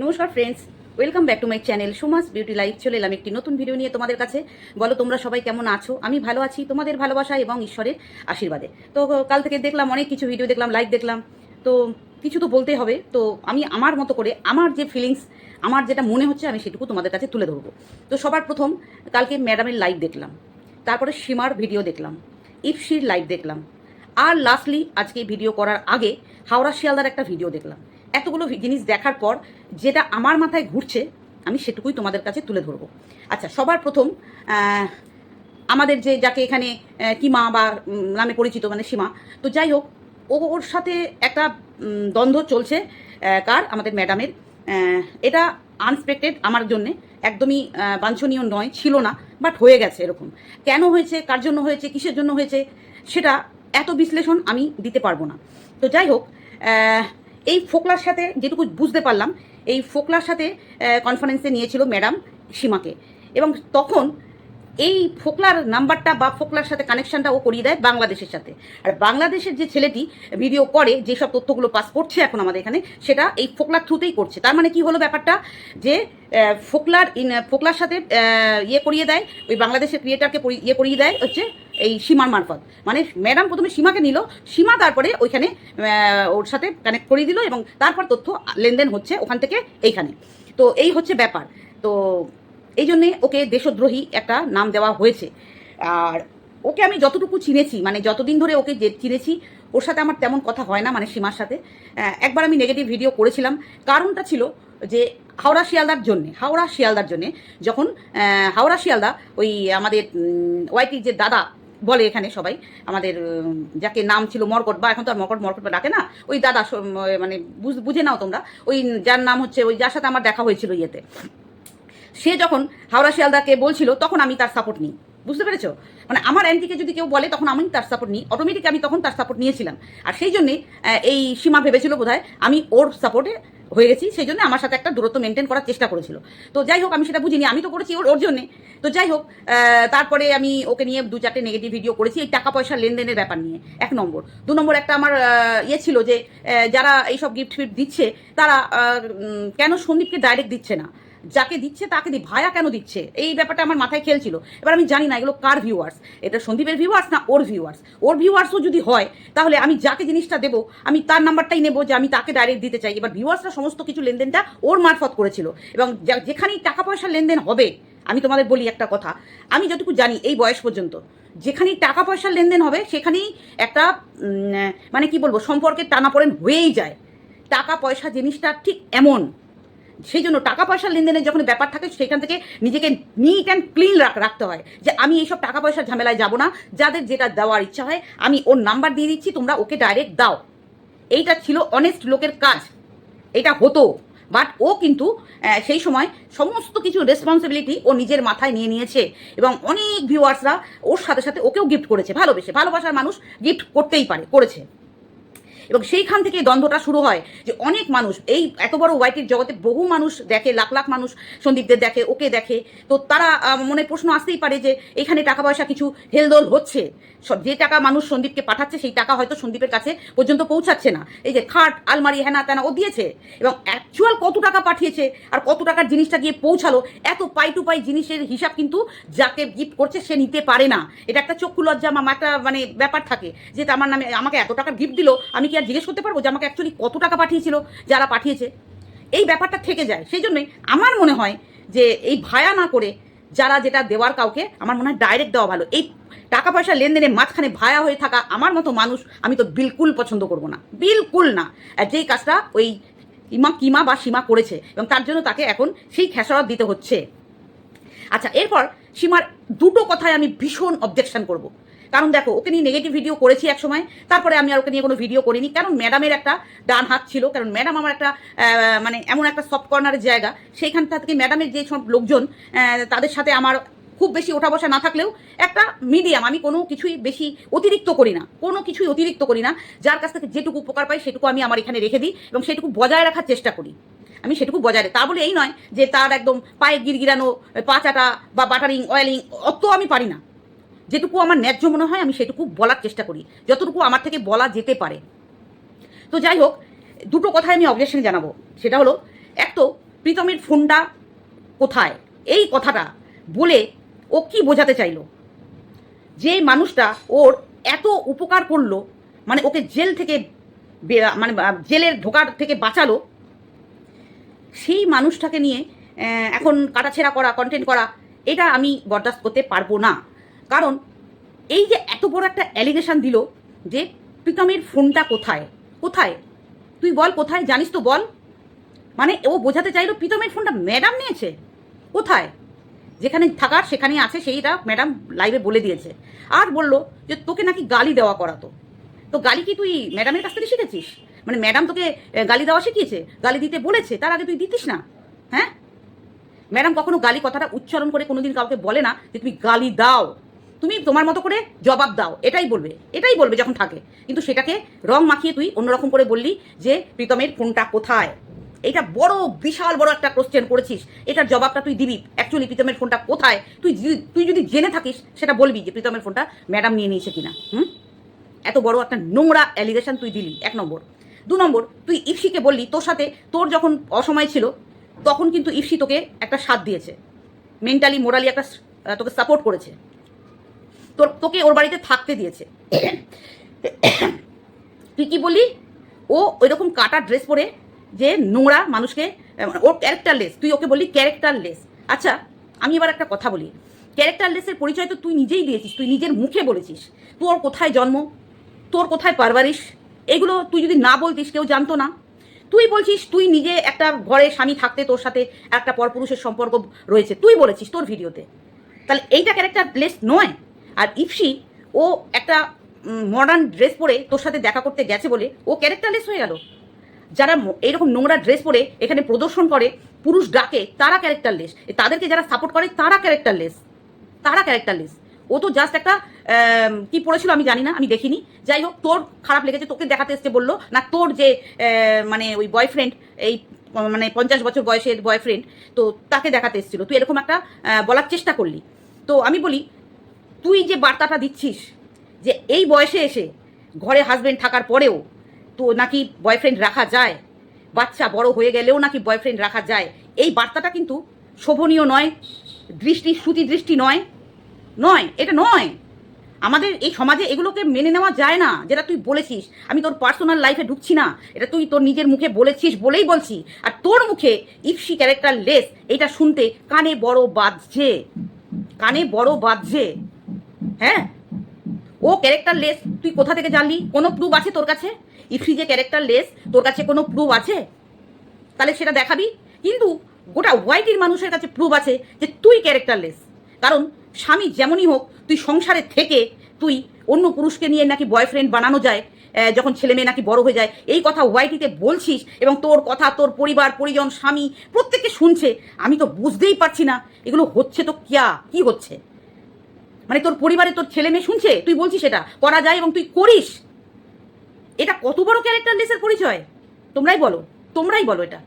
নমস্কার friends welcome back to my channel Suma's beauty life চলে এলাম একটি নতুন ভিডিও নিয়ে তোমাদের কাছে। বলো, তোমরা সবাই কেমন আছো? আমি ভালো আছি, তোমাদের ভালোবাসা এবং ঈশ্বরের আশীর্বাদে। তো কাল থেকে দেখলাম, অনেক কিছু ভিডিও দেখলাম লাইক দেখলাম। তো, কিছু তো বলতে হবে। তো, আমি আমার মতো করে, আমার যে ফিলিংস আমার যেটা মনে হচ্ছে, আমি সেটুকু তোমাদের কাছে তুলে ধরবো। তো, সবার প্রথম, কালকে ম্যাডামের লাইভ দেখলাম। তারপরে সীমার ভিডিও দেখলাম। ইফসির লাইভ দেখলাম। আর লাস্টলি আজকে ভিডিও করার আগে, হাওড়া শিয়ালদার একটা ভিডিও দেখলাম। এতগুলো জিনিস দেখার পর যেটা আমার মাথায় ঘুরছে, আমি সেটুকুই তোমাদের কাছে তুলে ধরবো। আচ্ছা সবার প্রথম আমাদের যে যাকে এখানে কিমা বা নামে পরিচিত মানে সীমা, তো যাই হোক, ও ওর সাথে একটা দ্বন্দ্ব চলছে কার? আমাদের ম্যাডামের। এটা আনএক্সপেক্টেড আমার জন্যে, একদমই বাঞ্ছনীয় নয়, ছিল না বাট হয়ে গেছে এরকম। কেন হয়েছে? কার জন্য হয়েছে? কিসের জন্য হয়েছে? সেটা এত বিশ্লেষণ আমি দিতে পারব না। তো যাই হোক এই ফোকলার সাথে যেটুকু বুঝতে পারলাম, এই ফোকলার সাথে কনফারেন্সে নিয়েছিল ম্যাডাম সীমাকে। এবং তখন এই ফোকলার নাম্বারটা বা ফোকলার সাথে কানেকশনটা ও করিয়ে দেয় বাংলাদেশের সাথে। আর বাংলাদেশের যে ছেলেটি ভিডিও করে, যেসব তথ্যগুলো পাস করছে এখন আমাদের এখানে, সেটা এই ফোকলার থ্রুতেই করছে। তার মানে কি হলো ব্যাপারটা? যে ফোকলার ইন ফোকলার সাথে ইয়ে করিয়ে দেয়, ওই বাংলাদেশের ক্রিয়েটারকে ইয়ে করিয়ে দেয় হচ্ছে এই সীমার মারফত। মানে ম্যাডাম প্রথমে সীমাকে নিল, সীমা তারপরে ওইখানে ওর সাথে কানেক্ট করিয়ে দিল এবং তারপর তথ্য, লেনদেন হচ্ছে ওখান থেকে এইখানে। তো এই হচ্ছে ব্যাপার। তো এই জন্যে ওকে দেশদ্রোহী একটা নাম দেওয়া হয়েছে। আর ওকে আমি যতটুকু চিনেছি মানে যতদিন ধরে ওকে যে চিনেছি, ওর সাথে আমার তেমন কথা হয় না মানে সীমার সাথে। একবার আমি নেগেটিভ ভিডিও করেছিলাম। কারণটা ছিল যে হাওড়া শিয়ালদার জন্যে, হাওড়া শিয়ালদার জন্যে যখন হাওড়া শিয়ালদা ওই আমাদের ওয়াইটির যে দাদা বলে এখানে সবাই, আমাদের যাকে নাম ছিল মরকট, বা এখন তো আর মরকট মরকট ডাকে না, ওই দাদা মানে বুঝ- নাও তোমরা, ওই যার নাম হচ্ছে, ওই যার সাথে আমার দেখা হয়েছিল ইয়েতে। সে যখন হাওড়া শিয়ালদাকে বলছিল, তখন আমি তার সাপোর্ট নিই। বুঝতে পেরেছ? মানে আমার অ্যান্টিকে যদি কেউ বলে, তখন আমি তার সাপোর্ট নিই। অটোমেটিক আমি তখন তার সাপোর্ট নিয়েছিলাম। আর সেই জন্যে এই সীমা ভেবেছিল বোধহয়, আমি ওর সাপোর্টে হয়ে গেছি। সেই জন্য আমার সাথে একটা দূরত্ব মেনটেন করার চেষ্টা করেছিল। তো যাই হোক, আমি সেটা বুঝিনি। আমি তো করেছি ওর ওর জন্যে। তো যাই হোক তারপরে আমি ওকে নিয়ে দু চারটে নেগেটিভ ভিডিও করেছি, এই টাকা পয়সা লেনদেনের ব্যাপার নিয়ে। এক নম্বর। দু নম্বর, একটা আমার ইয়ে ছিল যে যারা এইসব গিফট ফিফট দিচ্ছে, তারা কেন সন্দীপকে ডাইরেক্ট দিচ্ছে না? যাকে দিচ্ছে তাকে দি ভায়া কেন দিচ্ছে? এই ব্যাপারটা আমার মাথায় খেলছিল। এবার আমি জানি না এগুলো কার ভিউয়ার্স এটা সন্দীপের ভিউয়ার্স না ওর ভিউয়ার্স ওর ভিউয়ার্সও যদি হয়, তাহলে আমি যাকে জিনিসটা দেবো, আমি তার নাম্বারটাই নেব যে আমি তাকে ডাইরেক্ট দিতে চাই। এবার ভিউয়ার্সরা সমস্ত কিছু লেনদেনটা ওর মারফত করেছিল। এবং যেখানেই টাকা পয়সার লেনদেন হবে, আমি তোমাদের বলি একটা কথা, আমি যতটুকু জানি এই বয়স পর্যন্ত, যেখানেই টাকা পয়সার লেনদেন হবে, সেখানেই একটা মানে কি বলব, সম্পর্কের টানাপোড়েন হয়েই যায়। টাকা পয়সা জিনিসটা ঠিক এমন সেই জন্য টাকা পয়সার লেনদেনের যখন ব্যাপার থাকে সেখান থেকে নিজেকে নিট অ্যান্ড ক্লিন রাখতে হয় যে আমি এইসব টাকা পয়সার ঝামেলায় যাব না। যাদের যেটা দেওয়ার ইচ্ছা হয়, আমি ওর নাম্বার দিয়ে দিচ্ছি, তোমরা ওকে ডাইরেক্ট দাও। এইটা ছিল অনেস্ট লোকের কাজ। এটা হতো। বাট ও কিন্তু সেই সময় সমস্ত কিছু রেসপন্সিবিলিটি ও নিজের মাথায় নিয়ে নিয়েছে। এবং অনেক ভিউয়ার্সরা ওর সাথে সাথে ওকেও গিফট করেছে। ভালোবেসে। ভালোবাসার মানুষ গিফট করতেই পারে, করেছে। এবং সেইখান থেকে দ্বন্দ্বটা শুরু হয় যে অনেক মানুষ, এই এত বড় ওয়াইটির জগতে বহু মানুষ দেখে, লাখ লাখ মানুষ সন্দীপদের দেখে, ওকে দেখে। তো তারা মনে প্রশ্ন আসতেই পারে যে এখানে টাকা পয়সা কিছু হেলদোল হচ্ছে। যে টাকা মানুষ সন্দীপকে পাঠাচ্ছে, সেই টাকা হয়তো সন্দীপের কাছে পর্যন্ত পৌঁছাচ্ছে না। এই যে খাট, আলমারি, হেনা তেনা, ও দিয়েছে। এবং অ্যাকচুয়াল কত টাকা পাঠিয়েছে আর কত টাকার জিনিসটা গিয়ে পৌঁছালো, এত পাই টু পাই জিনিসের হিসাব কিন্তু যাকে গিফট করছে সে নিতে পারে না। এটা একটা চক্ষু লজ্জা মামা একটা মানে ব্যাপার থাকে যে আমার নামে আমাকে এত টাকার গিফট দিল, আমি কি আর জিজ্ঞেস করতে পারব যে আমাকে অ্যাকচুয়ালি কত টাকা পাঠিয়েছিল, যারা পাঠিয়েছে। এই ব্যাপারটা থেকে যায়। সেই জন্যই আমার মনে হয় যে এই ভায়া না করে যারা যেটা দেওয়ার কাউকে, আমার মনে হয় ডাইরেক্ট দেওয়া ভালো। এই টাকা পয়সা লেনদেনের মাঝখানে ভায়া হয়ে থাকা আমার মতো মানুষ আমি তো বিলকুল পছন্দ করব না। বিলকুল না। আর যেই কাজটা ওই ইমা, কিমা বা সীমা করেছে এবং তার জন্য তাকে এখন সেই খেসারত দিতে হচ্ছে। আচ্ছা এরপর সীমার দুটো কথায় আমি ভীষণ অবজেকশন করব। কারণ দেখো, ওকে নিয়ে নেগেটিভ ভিডিও করেছি এক সময়, তারপরে আমি আর ওকে নিয়ে কোনো ভিডিও করিনি। কারণ ম্যাডামের একটা ডান হাত ছিল, কারণ ম্যাডাম আমার একটা মানে এমন একটা সফট কর্নারের জায়গা। সেইখানটা থেকে ম্যাডামের যে সব লোকজন তাদের সাথে আমার খুব বেশি ওঠা বসা না থাকলেও একটা মিডিয়াম আমি কোনো কিছুই বেশি অতিরিক্ত করি না। কোনো কিছুই অতিরিক্ত করি না। যার কাছ থেকে যেটুকু উপকার পাই সেটুকু আমি আমার এখানে রেখে দিই এবং সেটুকু বজায় রাখার চেষ্টা করি। আমি সেটুকু বজায় রাখি। তা বলে এই নয় যে তার একদম পায়ে গিরগিরানো পা চাটা বা বাটারিং অয়েলিং অত আমি পারি না। যেটুকু আমার ন্যায্য মনে হয়, আমি সেটুকু বলার চেষ্টা করি। যতটুকু আমার থেকে বলা যেতে পারে। তো যাই হোক, দুটো কথায় আমি অবজেকশন জানাব। সেটা হলো, এক তো প্রীতমের ফোনটা কোথায়? এই কথাটা বলে ও কি বোঝাতে চাইলো? যে মানুষটা ওর এত উপকার করল মানে ওকে জেল থেকে মানে জেলের ঢোকার থেকে বাঁচালো, সেই মানুষটাকে নিয়ে এখন কাটাছেড়া করা কন্টেন্ট করা, এটা আমি বরদাস্ত করতে পারব না। কারণ এই যে এত বড় একটা অ্যালিগেশন দিল যে প্রীতমের ফোনটা কোথায়? কোথায়? তুই বল কোথায়? জানিস তো বল। মানে ও বোঝাতে চাইলো প্রীতমের ফোনটা ম্যাডাম নিয়েছে। কোথায়? যেখানে থাকার, সেখানে আছে, সেইটা ম্যাডাম লাইভে বলে দিয়েছে। আর বলল যে তোকে নাকি গালি দেওয়া করাতো। তো গালি কি তুই ম্যাডামের কাছ থেকে শিখেছিস? মানে ম্যাডাম তোকে গালি দেওয়া শিখিয়েছে? গালি দিতে বলেছে? তার আগে তুই দিতিস না? হ্যাঁ? ম্যাডাম কখনো গালি কথাটা উচ্চারণ করে কোনোদিন কাউকে বলে না যে তুমি গালি দাও। তুমি তোমার মতো করে জবাব দাও, এটাই বলবে এটাই বলবে যখন থাকে। কিন্তু সেটাকে রং মাখিয়ে তুই অন্যরকম করে বললি যে, প্রীতমের ফোনটা কোথায়? এটা বড়, বিশাল বড় একটা কোশ্চেন করেছিস। এটার জবাবটা তুই দিবি। অ্যাকচুয়ালি প্রীতমের ফোনটা কোথায়? তুই তুই যদি জেনে থাকিস, সেটা বলবি যে, প্রীতমের ফোনটা ম্যাডাম নিয়ে নিয়েছে কিনা, হুম? এত বড় একটা নোংরা অ্যালিগেশন তুই দিলি, এক নম্বর। দু নম্বর, তুই ইফসিকে বললি, তোর সাথে তোর যখন অসময় ছিল, তখন কিন্তু ইফসি তোকে একটা সাথ দিয়েছে। মেন্টালি মোরালি একটা তোকে সাপোর্ট করেছে। তোর, তোকে ওর বাড়িতে থাকতে দিয়েছে। তুই কি বলি ও ওই রকম কাটা ড্রেস পরে যে নোংরা মানুষকে, ওর ক্যারেক্টারলেস তুই ওকে বললি ক্যারেক্টারলেস আচ্ছা আমি এবার একটা কথা বলি। ক্যারেক্টারলেসের পরিচয় তো তুই নিজেই দিয়েছিস, তুই নিজের মুখে বলেছিস। তোর কোথায় জন্ম? তোর কোথায় পারবারিশ এগুলো তুই যদি না বলতিস, কেউ জানতো না। তুই বলছিস, তুই নিজে একটা ঘরে স্বামী থাকতে, তোর সাথে একটা পরপুরুষের সম্পর্ক রয়েছে। তুই বলেছিস তোর ভিডিওতে। তাহলে এইটা ক্যারেক্টার লেস নয়? আর ইফসি ও একটা মডার্ন ড্রেস পরে তোর সাথে দেখা করতে গেছে বলে ও ক্যারেক্টারলেস হয়ে গেল। যারা ম- এইরকম নোংরা ড্রেস পরে এখানে প্রদর্শন করে, পুরুষ ডাকে, তারা ক্যারেক্টারলেস তাদেরকে যারা সাপোর্ট করে, তারা ক্যারেক্টারলেস তারা ক্যারেক্টারলেস ও তো জাস্ট একটা কি পড়েছিল আমি জানি না, আমি দেখিনি। যাই হোক, তোর খারাপ লেগেছে, তোকে দেখাতে এসছে বলল। না, তোর যে মানে ওই বয়ফ্রেন্ড এই মানে পঞ্চাশ বছর বয়সের বয়ফ্রেন্ড তো তাকে দেখাতে এসেছিল। তুই এরকম একটা বলার চেষ্টা করলি। তো আমি বলি তুই যে বার্তাটা দিচ্ছিস যে এই বয়সে এসে ঘরে হাজবেন্ড থাকার পরেও তো নাকি বয়ফ্রেন্ড রাখা যায়, বাচ্চা বড় হয়ে গেলেও নাকি বয়ফ্রেন্ড রাখা যায়, এই বার্তাটা কিন্তু শোভনীয় নয়, দৃষ্টি শ্রুতি দৃষ্টি নয় নয়, এটা নয়। আমাদের এই সমাজে এগুলোকে মেনে নেওয়া যায় না, যেটা তুই বলেছিস। আমি তোর পার্সোনাল লাইফে ঢুকছি না, এটা তুই তোর নিজের মুখে বলেছিস বলেই বলছি। আর তোর মুখে ইফসি ক্যারেক্টার লেস এটা শুনতে কানে বড় বাজছে, কানে বড় বাজছে। হ্যাঁ? ও ক্যারেক্টার লেস তুই কোথা থেকে জানলি? কোনো প্রুফ আছে তোর কাছে? ইফসি যে ক্যারেক্টার লেস তোর কাছে কোনো প্রুফ আছে? তাহলে সেটা দেখাবি। কিন্তু গোটা ওয়াইটির মানুষের কাছে প্রুফ আছে যে তুই ক্যারেক্টার লেস কারণ স্বামী যেমনই হোক, তুই সংসারে থেকে তুই অন্য পুরুষকে নিয়ে নাকি বয়ফ্রেন্ড বানানো যায় যখন ছেলে মেয়ে নাকি বড় হয়ে যায়, এই কথা ওয়াইটিতে বলছিস এবং তোর কথা, তোর পরিবার, পরিজন, স্বামী প্রত্যেকে শুনছে, আমি তো বুঝতেই পারছি না, এগুলো হচ্ছে তো কিয়া? কি হচ্ছে? মানে তোর পরিবারে তোর ছেলে মেয়ে শুনছে? তুই বলছিস এটা। করা যায় এবং তুই করিস। এটা কত বড় ক্যারেক্টারলেসের পরিচয়? তোমরাই বলো। তোমরাই বলো এটা।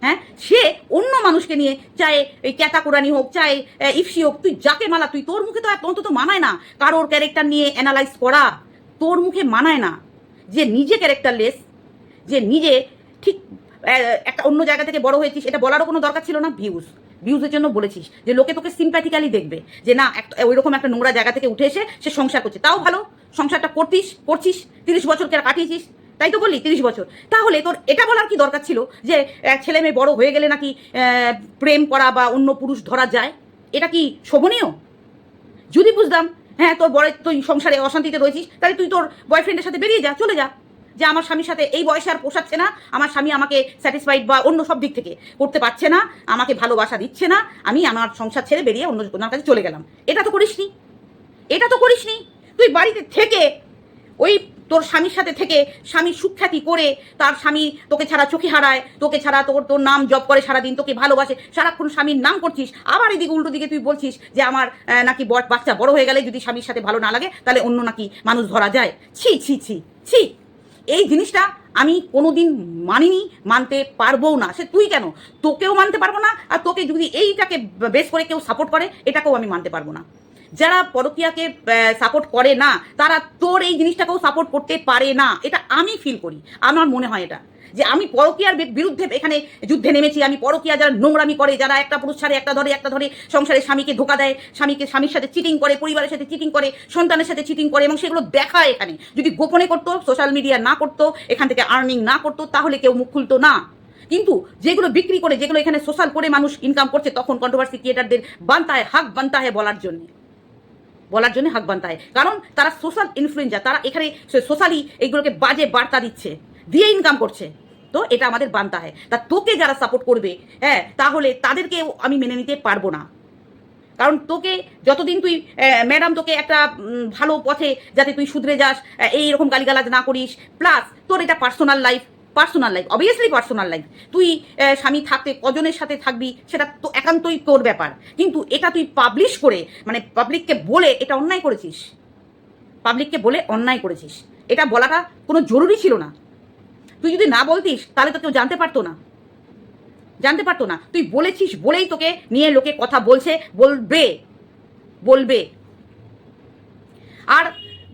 হ্যাঁ? সে অন্য মানুষকে নিয়ে চাहे এই ক্যাতা কোরআনি হোক আহ, ইফসি হোক তুই যাকে মালা তুই তোর মুখে তো অন্তত মানায় না। কারোর ক্যারেক্টার নিয়ে অ্যানালাইজ করা তোর মুখে মানায় না। যে নিজে ক্যারেক্টারলেস যে নিজে ঠিক একটা অন্য জায়গা থেকে বড় হয়েছিস এটা বলারও কোনো দরকার ছিল না? ভিউজ ভিউজের জন্য বলেছিস যে লোকে তোকে সিম্প্যাথিক্যালি দেখবে, যে না, একটা ওই রকম একটা নোংরা জায়গা থেকে উঠে এসে সে সংসার করছে। তাও ভালো, সংসারটা করতিস, করছিস, তিরিশ বছর কাটিয়েছিস, তাই তো বললি, তিরিশ বছর। তাহলে তোর এটা বলার কি দরকার ছিল? যে ছেলে মেয়ে বড় হয়ে গেলে নাকি প্রেম করা বা অন্য পুরুষ ধরা যায়? এটা কি শোভনীয়? যদি বুঝতাম হ্যাঁ তোর বড় তুই সংসারে অশান্তিতে রয়েছিস, তাহলে তুই তোর বয়ফ্রেন্ডের সাথে বেরিয়ে যা, চলে যা। যে আমার স্বামীর সাথে এই বয়সে আর পোষাচ্ছে না, আমার স্বামী আমাকে স্যাটিসফাইড বা অন্য সব দিক থেকে করতে পারছে না, আমাকে ভালোবাসা দিচ্ছে না, আমি আমার সংসার ছেড়ে বেরিয়ে অন্য ওনার কাছে চলে গেলাম। এটা তো করিসনি। এটা তো করিসনি। তুই বাড়িতে থেকে ওই তোর স্বামীর সাথে থেকে স্বামীর সুখ্যাতি করে তার স্বামী তোকে ছাড়া চোখে হারায়, তোকে ছাড়া তোর তোর নাম জপ করে সারাদিন, তোকে ভালোবাসে, সারাক্ষণ স্বামীর নাম করছিস, আবার এদিকে উল্টো দিকে তুই বলছিস যে আমার নাকি বাচ্চা বড় হয়ে গেলে যদি স্বামীর সাথে ভালো না লাগে, তাহলে অন্য নাকি মানুষ ধরা যায়। ছি ছি ছি ছি। এই জিনিসটা আমি কোনোদিন মানিনি, মানতে পারব না। সে তুই কেন? তোকেও মানতে পারব না, আর তোকে যদি এইটাকে বেশ করে কেউ সাপোর্ট করে, এটাকেও আমি মানতে পারব না। যারা পরকিয়াকে সাপোর্ট করে না, তারা তোর এই জিনিসটাকেও সাপোর্ট করতে পারে না। এটা আমি ফিল করি। আমার মনে হয় এটা। যে আমি পরকীয়ার বিরুদ্ধে এখানে যুদ্ধে নেমেছি, আমি পরকীয়া যারা নোংরামি করে, যারা একটা পুরুষ ছাড়ে, একটা ধরে একটা ধরে সংসারে স্বামীকে ধোকা দেয়, স্বামীকে, স্বামীর সাথে চিটিং করে, পরিবারের সাথে চিটিং করে, সন্তানের সাথে চিটিং করে, এবং সেগুলো দেখায় এখানে। যদি গোপনে করতো সোশ্যাল মিডিয়া না করতো, এখান থেকে আর্নিং না করতো, তাহলে কেউ মুখ খুলতো না। কিন্তু যেগুলো বিক্রি করে, যেগুলো এখানে সোশ্যাল করে মানুষ ইনকাম করছে, তখন কন্ট্রোভার্সি ক্রিয়েটারদের বানতা হয় হাক বানতা হয় বলার জন্য। বলার জন্য হাক বানতা হয় কারণ তারা সোশ্যাল ইনফ্লুয়েঞ্জার তারা এখানে সোশ্যালি এইগুলোকে বাজে বার্তা দিচ্ছে দিয়ে ইনকাম করছে। তো এটা আমাদের বানতা হয় তা তোকে যারা সাপোর্ট করবে হ্যাঁ তাহলে তাদেরকেও আমি মেনে নিতে পারব না। কারণ তোকে যতদিন তুই ম্যাডাম তোকে একটা ভালো পথে যাতে তুই শুধরে যাস আহ, এই রকম গালিগালাজ না করিস প্লাস তোর এটা personal life personal life obviously personal life তুই স্বামী থাকতে, কজনের সাথে থাকবি, সেটা তো একান্তই তোর ব্যাপার। কিন্তু এটা তুই পাবলিশ করে মানে পাবলিককে বলে এটা অন্যায় করেছিস। পাবলিককে বলে অন্যায় করেছিস। এটা বলাটা কোনো জরুরি ছিল না। তুই যদি না বলতিস, তাহলে তো কেউ জানতে পারতো না। জানতে পারতো না। তুই বলেছিস বলেই তোকে নিয়ে লোকে কথা বলছে, বলবে। বলবে। আর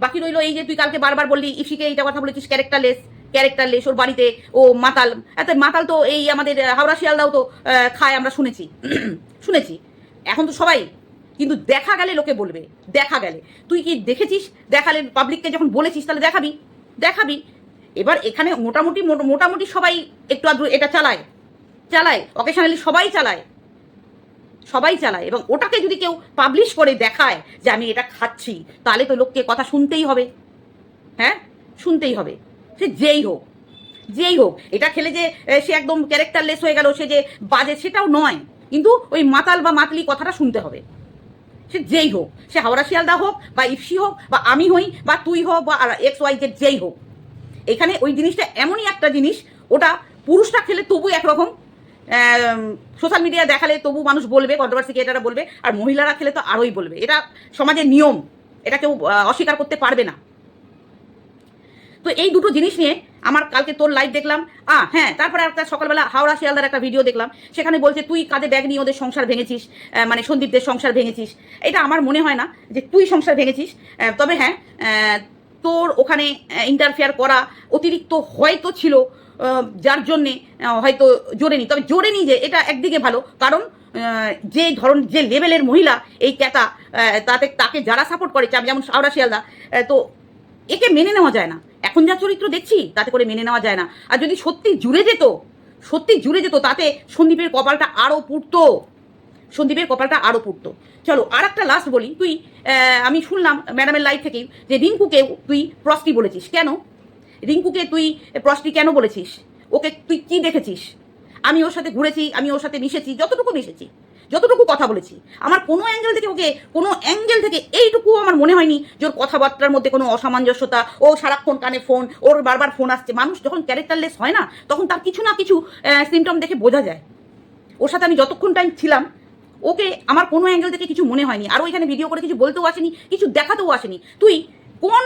বাকি রইল এই যে তুই কালকে বারবার বললি, ইফিকে এইটা কথা বলেছিস ক্যারেক্টারলেস ক্যারেক্টারলেস ওর বাড়িতে ও মাতাল। এত মাতাল তো এই আমাদের হাওড়া শিয়ালদাও তো খায়, আমরা শুনেছি। শুনেছি। এখন তো সবাই। কিন্তু দেখা গেলে লোকে বলবে, দেখা গেলে। তুই কি দেখেছিস? দেখালে পাবলিককে যখন বলেছিস, তাহলে দেখাবি। দেখাবি। এবার এখানে মোটামুটি, মোট- মোটামুটি সবাই একটু আধটু এটা চালায়। চালায়। অকেশনালি সবাই চালায়। সবাই চালায়। এবং ওটাকে যদি কেউ পাবলিশ করে দেখায় যে আমি এটা খাচ্ছি, তাহলে তো লোককে কথা শুনতেই হবে। হ্যাঁ? শুনতেই হবে। সে যেই হোক যেই হোক, এটা খেলে যে সে একদম ক্যারেক্টারলেস হয়ে গেল, সে যে বাজে সেটাও নয়, কিন্তু ওই মাতাল বা মাতলি কথাটা শুনতে হবে। সে যেই হোক, সে হাওড়া শিয়ালদা হোক, বা ইফসি হোক, বা আমি হই, বা তুই হোক, বা এক্স, ওয়াই, জেড, যেই হোক, এখানে ওই জিনিসটা এমনই একটা জিনিস, ওটা পুরুষটা খেলে তবু একরকম সোশ্যাল মিডিয়া দেখালে তবু মানুষ বলবে কন্ট্রোভার্সি ক্রিয়েটাররা বলবে, আর মহিলারা খেলে তো আরোই বলবে। এটা সমাজের নিয়ম, এটা কেউ অস্বীকার করতে পারবে না। তো এই দুটো জিনিস নিয়ে আমার কালকে তোর লাইভ দেখলাম। আ হ্যাঁ তারপরে একটা সকালবেলা হাওড়া শিয়ালদার একটা ভিডিও দেখলাম। সেখানে বলছে, তুই কাঁধে ব্যাগ নিয়ে ওদের সংসার ভেঙেছিস মানে সন্দীপদের সংসার ভেঙেছিস। এটা আমার মনে হয় না যে তুই সংসার ভেঙেছিস। তবে হ্যাঁ তোর ওখানে ইন্টারফেয়ার করা অতিরিক্ত হয়তো ছিল যার জন্যে হয়তো জোরে জোরেনি। তবে জোরেনি যে, এটা একদিকে ভালো। কারণ যে ধরন, যে লেভেলের মহিলা এই ক্যাতা তাতে তাকে যারা সাপোর্ট করে, যেমন হাওড়া শিয়ালদা তো একে মেনে নেওয়া যায় না। এখন যা চরিত্র দেখছি, তাতে করে মেনে নেওয়া যায় না। আর যদি সত্যি জুড়ে যেত, সত্যি জুড়ে যেত, তাতে সন্দীপের কপালটা আরও পুড়তো। সন্দীপের কপালটা আরও পুড়তো। চলো আর একটা লাস্ট বলি। তুই আমি শুনলাম ম্যাডামের লাইফ থেকেই যে রিঙ্কুকে তুই প্রস্টি বলেছিস। কেন? রিঙ্কুকে তুই প্রস্টি কেন বলেছিস? ওকে তুই কি দেখেছিস? আমি ওর সাথে ঘুরেছি, আমি ওর সাথে মিশেছি, যতটুকু মিশেছি। যতটুকু কথা বলেছি, আমার কোনো অ্যাঙ্গেল থেকে ওকে, কোনো অ্যাঙ্গেল থেকে এইটুকু আমার মনে হয়নি যে ওর কথাবার্তার মধ্যে কোনো অসামঞ্জস্যতা, ও সারাক্ষণ কানে ফোন ওর বারবার ফোন আসছে। মানুষ যখন ক্যারেক্টারলেস হয় না, তখন তার কিছু না কিছু সিমটম দেখে বোঝা যায়। ওর সাথে আমি যতক্ষণ টাইম ছিলাম, ওকে আমার কোনো অ্যাঙ্গেল থেকে কিছু মনে হয়নি। আর ওইখানে ভিডিও করে কিছু বলতেও আসেনি, কিছু দেখাতেও আসেনি। তুই কোন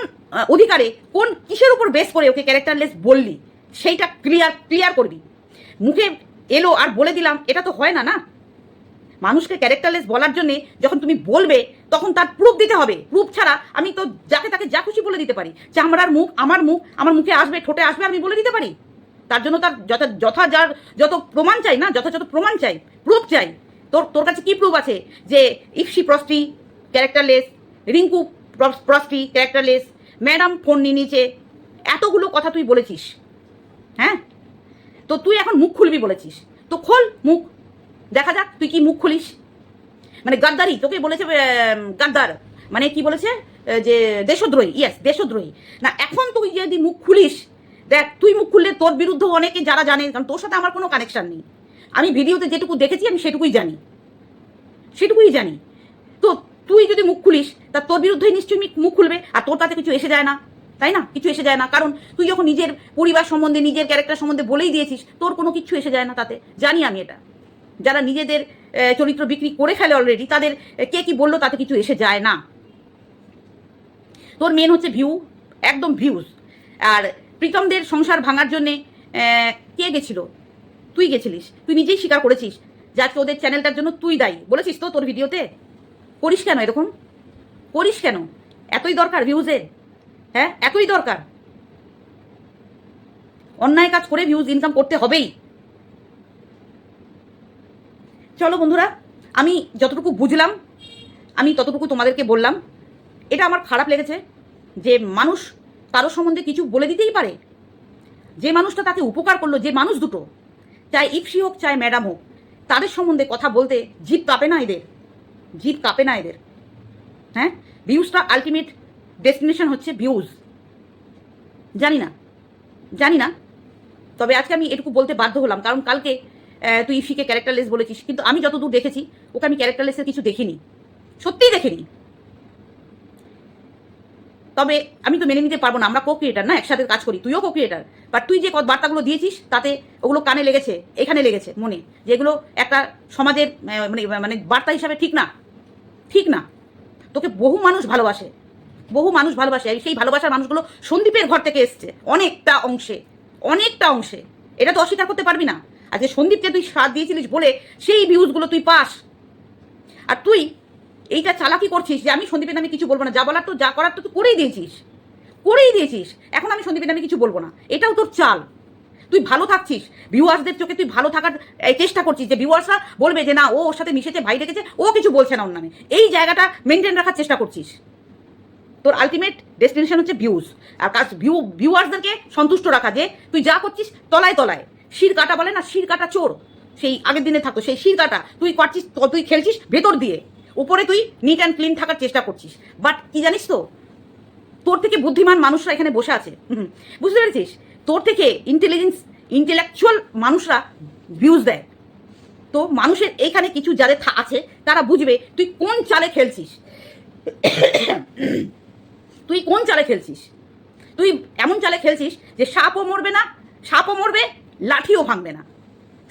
অধিকারে, কোন কিসের উপর বেস করে ওকে ক্যারেক্টারলেস বললি? সেইটা ক্লিয়ার ক্লিয়ার করবি। মুখে এলো আর বলে দিলাম, এটা তো হয় না না? মানুষকে ক্যারেক্টারলেস বলার জন্য যখন তুমি বলবে, তখন তার প্রুফ দিতে হবে। প্রুফ ছাড়া আমি তো যাকে তাকে যা খুশি বলে দিতে পারি। চামড়ার মুখ আমার মুখ, আমার মুখে আসবে, ঠোঁটে আসবে, আমি বলে দিতে পারি। তার জন্য তার যথা যথা যার যত প্রমাণ চাই না যথাযথ প্রমাণ চাই প্রুফ চাই। তোর তোর কাছে কি প্রুফ আছে? যে ইফসি প্রস্টি ক্যারেক্টারলেস রিঙ্কু প্রস- প্রস্টি ক্যারেক্টারলেস ম্যাডাম ফোন নিয়ে নিচে, এতগুলো কথা তুই বলেছিস। হ্যাঁ? তো তুই এখন মুখ খুলবি বলেছিস। তো খোল মুখ। দেখা যাক, তুই কি মুখ খুলিস? মানে গাদ্দারি, তোকে বলেছে গাদ্দার। মানে কি বলেছে? যে দেশদ্রোহী ইয়েস দেশদ্রোহী। না, এখন তুই যদি মুখ খুলিস, দেখ, তুই মুখ খুললে তোর বিরুদ্ধে অনেকে যারা জানে, কারণ তোর সাথে আমার কোনো কানেকশান নেই। আমি ভিডিওতে যেটুকু দেখেছি, আমি সেটুকুই জানি। সেটুকুই জানি। তো তুই যদি মুখ খুলিস, তা তোর বিরুদ্ধে নিশ্চয়ই মুখ খুলবে, আর তোর তাতে কিছু এসে যায় না। তাই না? কিছু এসে যায় না। কারণ তুই যখন নিজের পরিবার সম্বন্ধে, নিজের ক্যারেক্টার সম্বন্ধে বলেই দিয়েছিস, তোর কোনো কিছু এসে যায় না তাতে। জানি আমি এটা। যারা নিজেদের চরিত্র বিক্রি করে ফেলে অলরেডি তাদের কে কি বলল তাতে কিছু এসে যায় না। তোর মেন হচ্ছে ভিউ একদম ভিউজ আর প্রীতমদের সংসার ভাঙার জন্যে কে গেছিল? তুই গেছিলিস। তুই নিজেই স্বীকার করেছিস যে আজকে ওদের চ্যানেলটার জন্য তুই দায়ী। বলেছিস তো তোর ভিডিওতে করিস কেন এরকম? করিস কেন? এতই দরকার ভিউজের হ্যাঁ এতই দরকার। অন্যায় কাজ করে ভিউজ ইনকাম করতে হবেই। চলো বন্ধুরা, আমি যতটুকু বুঝলাম, আমি ততটুকু তোমাদেরকে বললাম, এটা আমার খারাপ লেগেছে যে মানুষ কারও সম্বন্ধে কিছু বলে দিতেই পারে। যে মানুষটা তাকে উপকার করল, যে মানুষ দুটো, চাই ইপসি হোক, চাই ম্যাডাম হোক, তাদের সম্বন্ধে কথা বলতে জিভ কাঁপে না এদের জিভ কাঁপে না এদের। হ্যাঁ? ভিউজটা আলটিমেট ডেস্টিনেশন হচ্ছে ভিউজ। জানি না জানি না, তবে আজকে আমি এটুকু বলতে বাধ্য হলাম, কারণ কালকে তুই ইফিকে ক্যারেক্টারলেস বলেছিস। কিন্তু আমি যতদূর দেখেছি, ওকে আমি ক্যারেক্টারলেসের কিছু দেখিনি। সত্যিই দেখিনি। তবে আমি তো মেনে নিতে পারব না, আমরা কো ক্রিয়েটার না, একসাথে কাজ করি, তুইও কো ক্রিয়েটার বাট তুই যে বার্তাগুলো দিয়েছিস, তাতে ওগুলো কানে লেগেছে, এখানে লেগেছে, মনে। যেগুলো একটা সমাজের মানে মানে বার্তা হিসাবে ঠিক না। ঠিক না। তোকে বহু মানুষ ভালোবাসে। বহু মানুষ ভালোবাসে সেই ভালোবাসার মানুষগুলো সন্দীপের ঘর থেকে এসছে, অনেকটা অংশে। অনেকটা অংশে। এটা তো অস্বীকার করতে পারবি না। যে সন্দীপকে তুই সাথ দিয়েছিলিস বলে সেই ভিউজগুলো তুই পাস। আর তুই এইটা চালাকি করছিস যে আমি সন্দীপের নামে কিছু বলব না। যা বলার তো, যা করার তো তুই করেই দিয়েছিস। করেই দিয়েছিস। এখন আমি সন্দীপের নামে কিছু বলব না। এটাও তোর চাল। তুই ভালো থাকছিস। ভিউয়ার্সদের চোখে তুই ভালো থাকার চেষ্টা করছিস যে ভিউয়ার্সরা বলবে যে না, ও ওর সাথে মিশেছে, ভাই রেখেছে, ও কিছু বলছে না ওর নামে। এই জায়গাটা মেনটেন রাখার চেষ্টা করছিস। তোর আলটিমেট ডেস্টিনেশন হচ্ছে ভিউজ আর কাজ ভিউ ভিউয়ার্সদেরকে সন্তুষ্ট রাখা যে তুই যা করছিস তলায় তলায়। শির কাটা বলে না শির কাটা চোর। সেই আগের দিনে থাকতো, সেই শির কাটা তুই করছিস, তুই খেলছিস ভেতর দিয়ে। উপরে তুই নিট অ্যান্ড ক্লিন থাকার চেষ্টা করছিস। বাট কি জানিস তো, তোর থেকে বুদ্ধিমান মানুষরা এখানে বসে আছে। বুঝতে পেরেছিস? তোর থেকে ইন্টেলিজেন্স ইন্টেলেকচুয়াল মানুষরা ভিউজ দেয়। তো মানুষের এইখানে কিছু যাদের আছে, তারা বুঝবে তুই কোন চালে খেলছিস। তুই কোন চালে খেলছিস? তুই এমন চালে খেলছিস যে সাপও মরবে না, সাপও মরবে লাঠিও ভাঙবে না।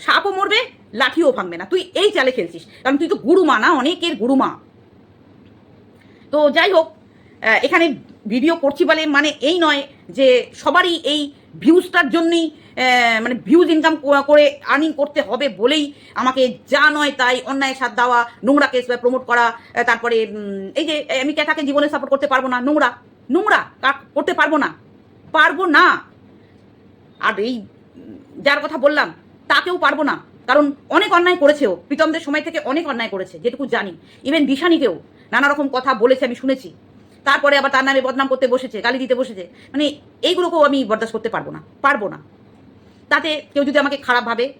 সাপও মরবে, লাঠিও ভাঙবে না। তুই এই চালে খেলছিস, কারণ তুই তো গুরুমা না, অনেকের গুরুমা। তো যাই হোক এখানে ভিডিও করছি বলে মানে এই নয় যে সবারই এই ভিউজটার জন্যই মানে ভিউজ ইনকাম করে আর্নিং করতে হবে বলেই আমাকে যা নয় তাই অন্যায় সাথ দেওয়া, নোংরা কেস প্রমোট করা তারপরে এই যে আমি ক্যাথাকে জীবনে সাপোর্ট করতে পারব না, নোংরা নোংরা করতে পারব না পারব না। আর এই যার কথা বললাম, তাকেও পারব না। কারণ অনেক অন্যায় করেছেও, প্রীতমদের সময় থেকে অনেক অন্যায় করেছে, যেটুকু জানি। ইভেন দিশানিকেও নানা রকম কথা বলেছে, আমি শুনেছি। তারপরে আবার তার নামে বদনাম করতে বসেছে, গালি দিতে বসেছে। মানে এইগুলোকেও আমি বরদাস্ত করতে পারব না পারব না। তাতে কেউ যদি আমাকে খারাপ ভাবে,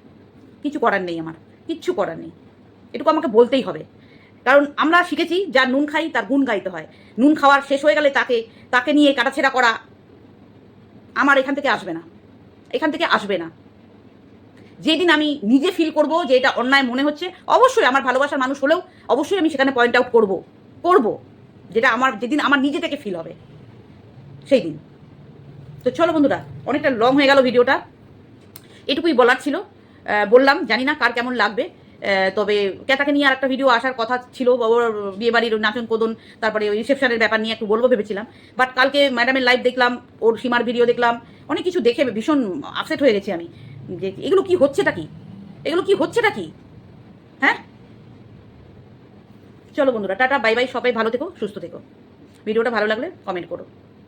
কিছু করার নেই আমার, কিচ্ছু করার নেই। এটুকু আমাকে বলতেই হবে। কারণ আমরা শিখেছি, যার নুন খাই, তার গুণ গাইতে হয়। নুন খাওয়ার শেষ হয়ে গেলে তাকে তাকে নিয়ে কাটাছেড়া করা আমার এখান থেকে আসবে না। এখান থেকে আসবে না। যেদিন আমি নিজে ফিল করব যে এটা অন্যায় মনে হচ্ছে, অবশ্যই আমার ভালোবাসার মানুষ হলেও অবশ্যই আমি সেখানে পয়েন্ট আউট করব করব, যেটা আমার, যেদিন আমার নিজে থেকে ফিল হবে সেই দিন তো চলো বন্ধুরা, অনেকটা লং হয়ে গেল ভিডিওটা এটুকুই বলার ছিল। বললাম, জানি না কার কেমন লাগবে। তবে ক্যাটাকে নিয়ে আর একটা ভিডিও আসার কথা ছিল ওর বিয়েবাড়ির নাচন কোদন, তারপরে ওই রিসেপশনের ব্যাপার নিয়ে একটু বলব ভেবেছিলাম। বাট কালকে ম্যাডামের লাইভ দেখলাম, ওর সীমার ভিডিও দেখলাম, অনেক কিছু দেখে ভীষণ আপসেট হয়ে গেছি আমি। যে এগুলো কি হচ্ছেটা কি? এগুলো কি হচ্ছেটা কি? হ্যাঁ? চলো বন্ধুরা, টাটা, বাই বাই, সবাই ভালো থেকো, সুস্থ থেকো। ভিডিওটা ভালো লাগলে কমেন্ট করো।